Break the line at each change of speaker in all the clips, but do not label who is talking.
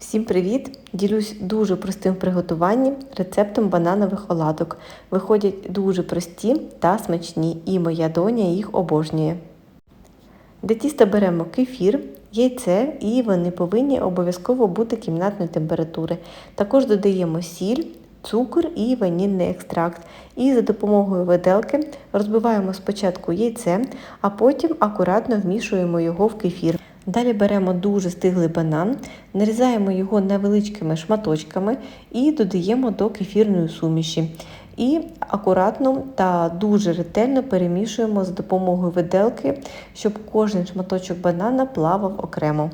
Всім привіт! Ділюсь дуже простим в рецептом бананових оладок. Виходять дуже прості та смачні, і моя доня їх обожнює. Для тіста беремо кефір, яйце і вони повинні обов'язково бути кімнатної температури. Також додаємо сіль, цукор і ванільний екстракт. І за допомогою виделки розбиваємо спочатку яйце, а потім акуратно вмішуємо його в кефір. Далі беремо дуже стиглий банан, нарізаємо його невеличкими шматочками і додаємо до кефірної суміші. І акуратно та дуже ретельно перемішуємо за допомогою виделки, щоб кожен шматочок банана плавав окремо.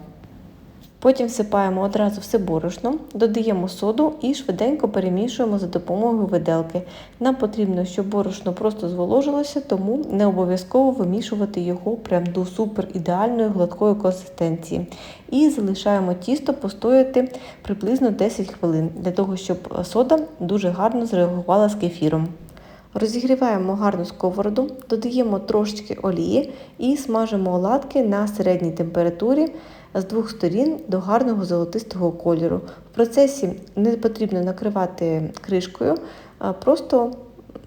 Потім всипаємо одразу все борошно, додаємо соду і швиденько перемішуємо за допомогою виделки. Нам потрібно, щоб борошно просто зволожилося, тому не обов'язково вимішувати його прям до супер ідеальної гладкої консистенції. І залишаємо тісто постояти приблизно 10 хвилин, для того, щоб сода дуже гарно зреагувала з кефіром. Розігріваємо гарну сковороду, додаємо трошечки олії і смажимо оладки на середній температурі з двох сторін до гарного золотистого кольору. В процесі не потрібно накривати кришкою, просто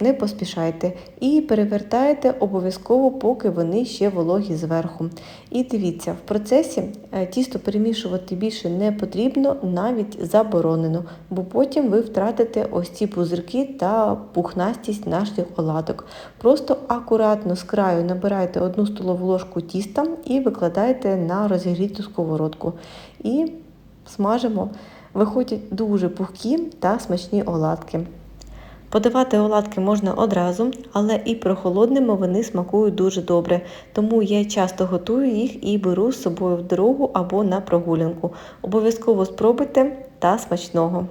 не поспішайте і перевертайте обов'язково, поки вони ще вологі зверху. І дивіться, в процесі тісто перемішувати більше не потрібно, навіть заборонено, бо потім ви втратите ось ці пузирки та пухнастість наших оладок. Просто акуратно з краю набирайте одну столову ложку тіста і викладаєте на розігріту сковородку. І смажимо. Виходять дуже пухкі та смачні оладки. Подавати оладки можна одразу, але і прохолодними вони смакують дуже добре, тому я часто готую їх і беру з собою в дорогу або на прогулянку. Обов'язково спробуйте та смачного!